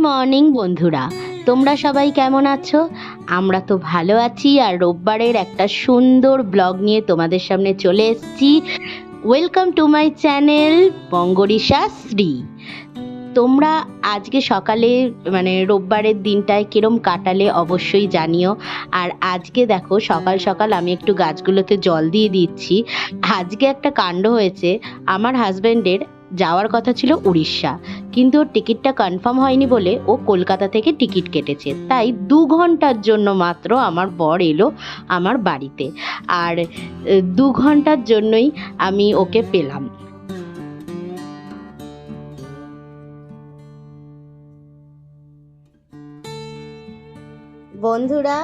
Morning, বন্ধুরা। তোমরা সবাই কেমন আছো? আমরা তো ভালো আছি, আর রোববারের একটা সুন্দর ব্লগ নিয়ে তোমাদের সামনে চলে এসেছি। Welcome to my channel Bongorisha Shri. তোমরা আজকে সকালে মানে রোববারের দিনটায় কিরম কাটালে অবশ্যই জানিও। আর আজকে দেখো, সকাল সকাল আমি একটু গাছগুলোতে জল দিয়ে দিচ্ছি। আজকে একটা কাণ্ড হয়েছে, আমার হাজব্যান্ডের যাওয়ার কথা ছিল উড়িষ্যা। কিন্তু ওর টিকিটটা কনফার্ম হয়নি বলে ও কলকাতা থেকে টিকিট কেটেছে। তাই দু ঘণ্টার জন্য মাত্র আমার বর এলো আমার বাড়িতে। আর দু ঘণ্টার জন্যই আমি ওকে পেলাম। বন্ধুরা,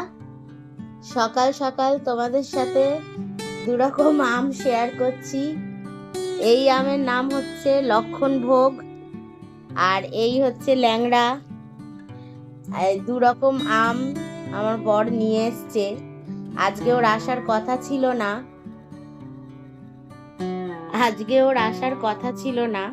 সকাল সকাল তোমাদের সাথে দুরকম আম শেয়ার করছি। এই আমের নাম হচ্ছে লক্ষণ ভোগ। আর এই হচ্ছে ল্যাংড়া। দু রকম আম আমার বর নিয়ে এসছে। আজকে ওর আসার কথা ছিল না। আজকে ওর আসার কথা ছিল না।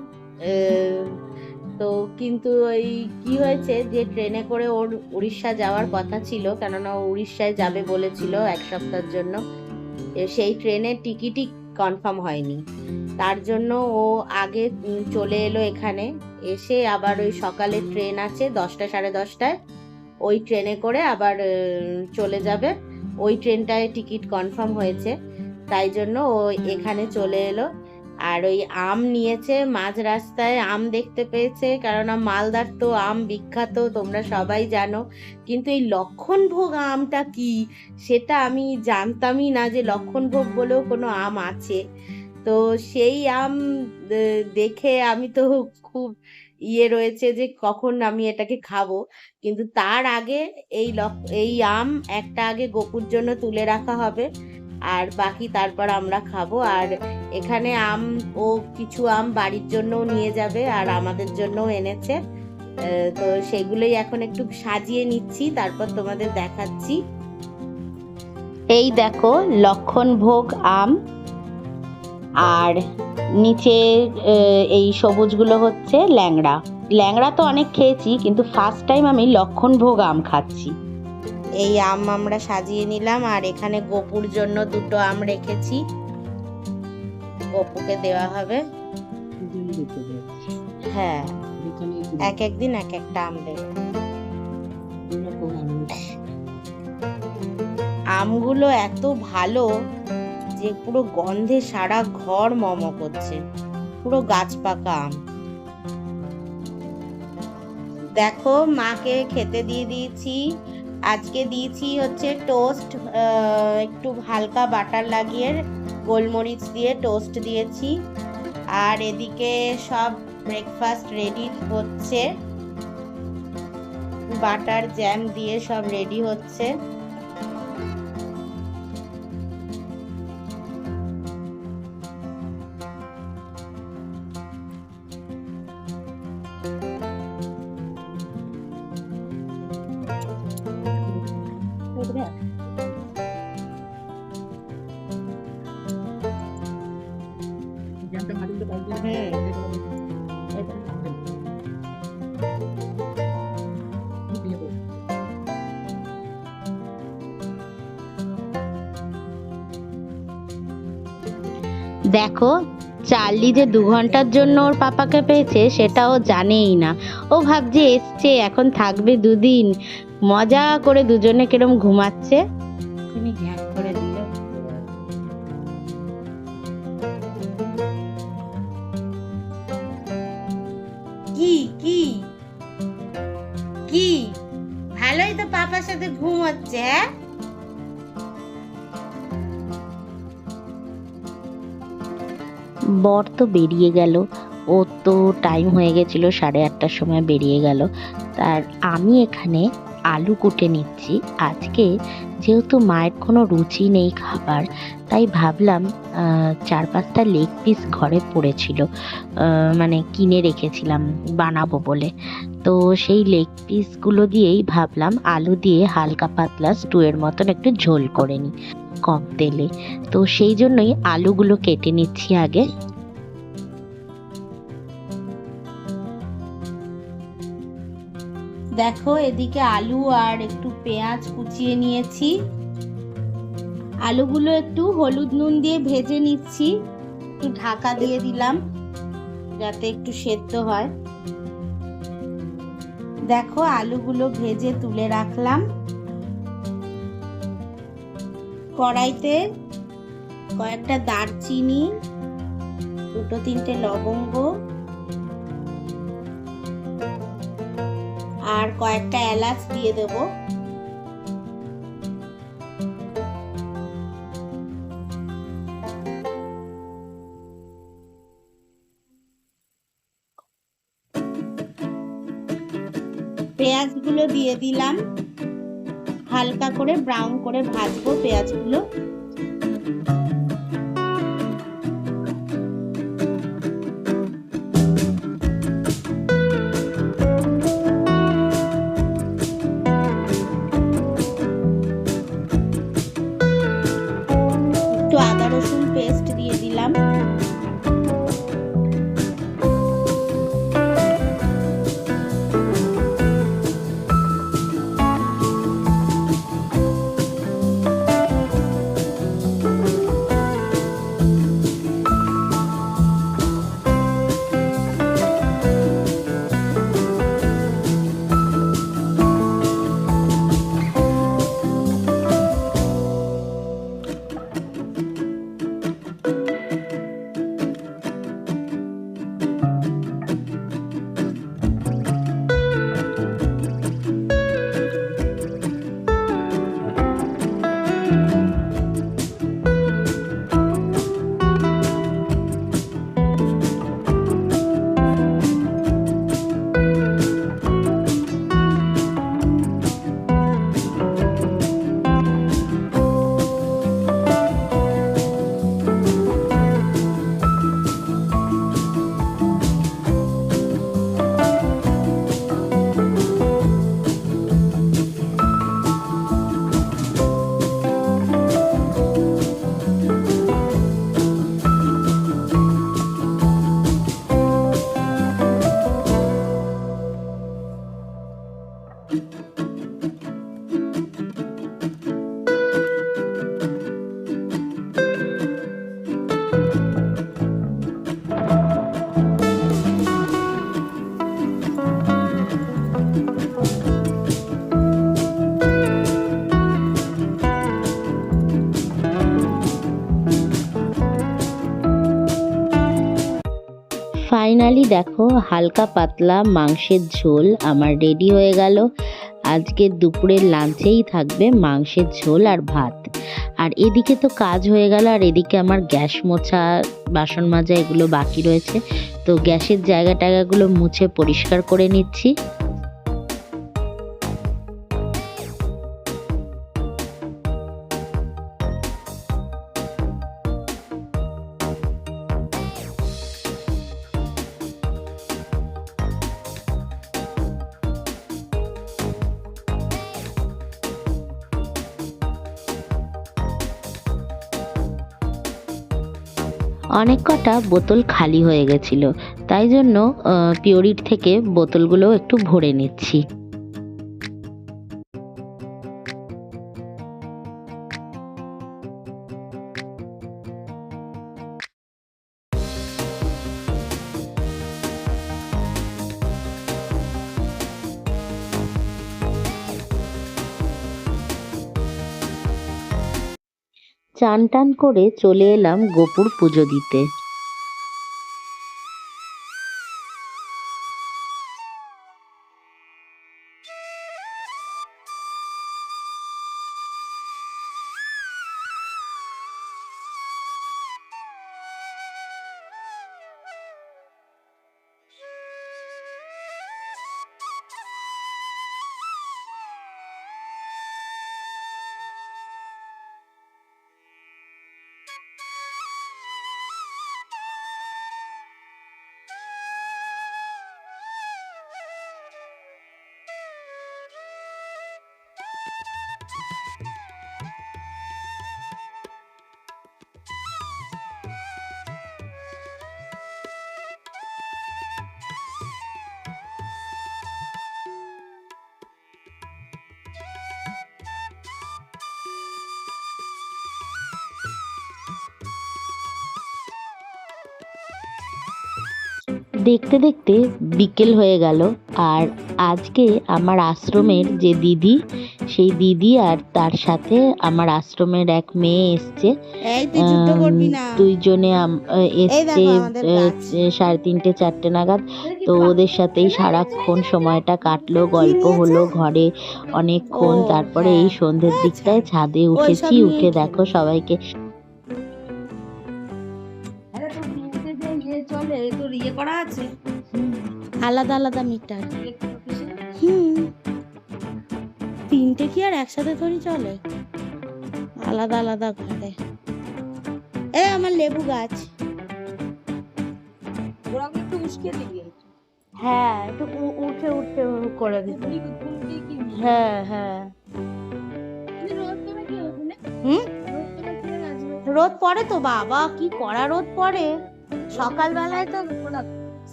তো কিন্তু ওই কি হয়েছে যে ট্রেনে করে ওর উড়িষ্যা যাওয়ার কথা ছিল, কেননা ও উড়িষ্যায় যাবে বলেছিল এক সপ্তাহের জন্য। সেই ট্রেনের টিকিটই কনফার্ম হয়নি। তার জন্য ও আগে চলে এলো এখানে। এসে আবার ওই সকালে ট্রেন আছে দশটা সাড়ে দশটায়। ওই ট্রেনে করে আবার চলে যাবে। ওই ট্রেনটায় টিকিট কনফার্ম হয়েছে। তাই জন্য ও এখানে চলে এলো। আর ওই আম নিয়েছে মাঝ রাস্তায়, আম দেখতে পেয়েছে। কেননা মালদার তো আম বিখ্যাত, তোমরা সবাই জানো। কিন্তু এই লক্ষণভোগ আমটা কি? সেটা আমি জানতামই না যে লক্ষণভোগ বলেও কোনো আম আছে। তো সেই আম দেখে আমি তো খুব ইয়ে রয়েছে যে কখন আমি এটাকে খাব। কিন্তু তার আগে এই এই আম একটা আগে গোপুর জন্য তুলে রাখা হবে। আর বাকি তারপর আমরা খাব। আর এখানে আম, ও কিছু আম বাড়ির জন্যও নিয়ে যাবে আর আমাদের জন্যও এনেছে। তো সেগুলোই এখন একটু সাজিয়ে নিচ্ছি। তারপর তোমাদের দেখাচ্ছি। এই দেখো, লক্ষণ ভোগ আম। আর নিচে এই সবুজগুলো হচ্ছে ল্যাংড়া। ল্যাংড়া তো অনেক খেয়েছি কিন্তু ফার্স্ট টাইম আমি লক্ষণ ভোগ আম খাচ্ছি। এই আম আমরা সাজিয়ে নিলাম আর এখানে গোপুর জন্য দুটো আম রেখেছি। গপুকে দেওয়া হবে। হ্যাঁ এক একদিন এক একটা আম দেবে। আমগুলো এত ভালো যে পুরো গন্ধে সারা ঘর মম করছে। পুরো গাছ পাকা আম। দেখো, মাকে খেতে দিয়ে দিয়েছি। আজকে দিয়েছি হচ্ছে টোস্ট একটু হালকা বাটার লাগিয়ে গোলমরিচ দিয়ে টোস্ট দিয়েছি। আর এদিকে সব ব্রেকফাস্ট রেডি হচ্ছে। বাটার জ্যাম দিয়ে সব রেডি হচ্ছে। দেখো চার্লি যে দু ঘণ্টার জন্য ওর পাপাকে পেয়েছে সেটা ও জানেই না। ও ভাবছে এসছে এখন থাকবে দুদিন। মজা করে দুজনে কিরম ঘুমাচ্ছে? করে দিল কি কি? কি? ভালোই তো পাপার সাথে ঘুম হচ্ছে হ্যাঁ? বর তো বেরিয়ে গেল। ও তো টাইম হয়ে গেছিল, সাড়ে আটটার সময় বেরিয়ে গেল। তার আমি এখানে আলু কুটে নিচ্ছি। আজকে যেহেতু মায়ের কোনো রুচি নেই খাবার, তাই ভাবলাম চার পাঁচটা লেগ পিস ঘরে পড়েছিল। মানে কিনে রেখেছিলাম, বানাবো বলে। তো সেই লেগ পিসগুলো দিয়েই ভাবলাম, আলু দিয়ে হালকা পাতলা স্টুয়ের মতন একটু ঝোল করে নিই কম তেলে। তো সেই জন্যই আলুগুলো কেটে নিচ্ছি আগে। দেখো, এদিকে আলু আর একটু পেঁয়াজ কুচিয়ে নিয়েছি। আলুগুলো একটু হলুদ নুন দিয়ে ভেজে নিচ্ছি। একটু ঢাকা দিয়ে দিলাম, যাতে একটু সেদ্ধ হয়। দেখো, আলুগুলো ভেজে তুলে রাখলাম। কড়াইতে কয়েকটা দারচিনি, দুটো তিনটে লবঙ্গ আর কয়েকটা এলাচ দিয়ে দেবো। পেঁয়াজগুলো দিয়ে দিলাম। হালকা করে ব্রাউন করে ভাজবো পেঁয়াজগুলো। দেখো, হালকা পাতলা মাংসের ঝোল আমার রেডি হয়ে গেল। আজকে দুপুরের লাঞ্চেই থাকবে মাংসের ঝোল আর ভাত। আর এদিকে তো কাজ হয়ে গেল, আর এদিকে আমার গ্যাস মোছা, বাসন মাজা এগুলো বাকি রয়েছে। তো গ্যাসের জায়গা টায়গাগুলো মুছে পরিষ্কার করে নিচ্ছি। অনেক কটা বোতল খালি হয়ে গেছিল। তাই জন্য পিওরিট থেকে বোতলগুলো একটু ভরে নিচ্ছি। চান টান করে চলে এলাম গোপুর পুজো দিতে। দেখতে দেখতে বিকেল হয়ে গেল আর আজকে আমার আশ্রমের যে দিদি সেই দিদি আর তার সাথে আমার আশ্রমের এক মেয়ে এসছে। দুইজনে এসছে। সাড়ে তিনটে চারটে নাগাদ। তো ওদের সাথেই সারাক্ষণ সময়টা কাটলো গল্প হলো ঘরে অনেকক্ষণ। তারপরে হ্যাঁ। এই সন্ধ্যের দিকটায় ছাদে উঠেছি উঠে দেখো সবাইকে ইয়ে করা আছে? আলাদা আলাদা মিটার। হুম। তিনটে কি আর একসাথে ধরি চলে? আলাদা আলাদা ঘরে। এ আমার লেবু গাছ। হ্যাঁ একটু উ- উঠে উঠে করে দিতে হ্যাঁ হ্যাঁ। হুম? রোদ পড়ে তো বাবা কি করা রোদ পড়ে। সকালবেলায় তো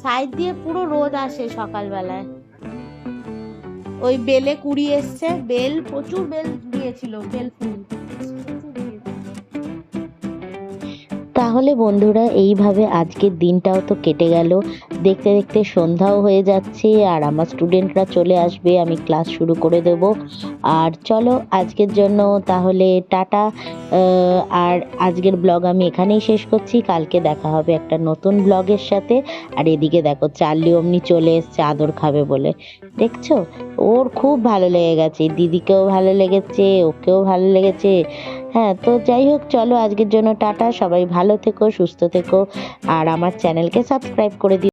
সাইড দিয়ে পুরো রোদ আসে সকালবেলায়। ওই বেলে কুড়ি এসছে, বেল, প্রচুর বেল দিয়েছিল, বেল তাহলে বন্ধুরা, এইভাবে আজকের দিনটাও তো কেটে গেল। দেখতে দেখতে সন্ধ্যাও হয়ে যাচ্ছে, আর আমার স্টুডেন্টরা চলে আসবে, আমি ক্লাস শুরু করে দেব। আর চলো, আজকের জন্য তাহলে টাটা। আর আজকের ব্লগ আমি এখানেই শেষ করছি। কালকে দেখা হবে একটা নতুন ব্লগের সাথে। আর এদিকে দেখো, চার্লি অমনি চলে এসছে, আদর খাবে বলে। দেখছ? ওর খুব ভালো লেগে গেছে। দিদিকেও ভালো লেগেছে, ওকেও ভালো লেগেছে। হ্যাঁ তো যাই হোক, চলো আজকের জন্য টাটা। সবাই ভালো থেকো, সুস্থ থেকো। আর আমার চ্যানেলকে সাবস্ক্রাইব করে দিও।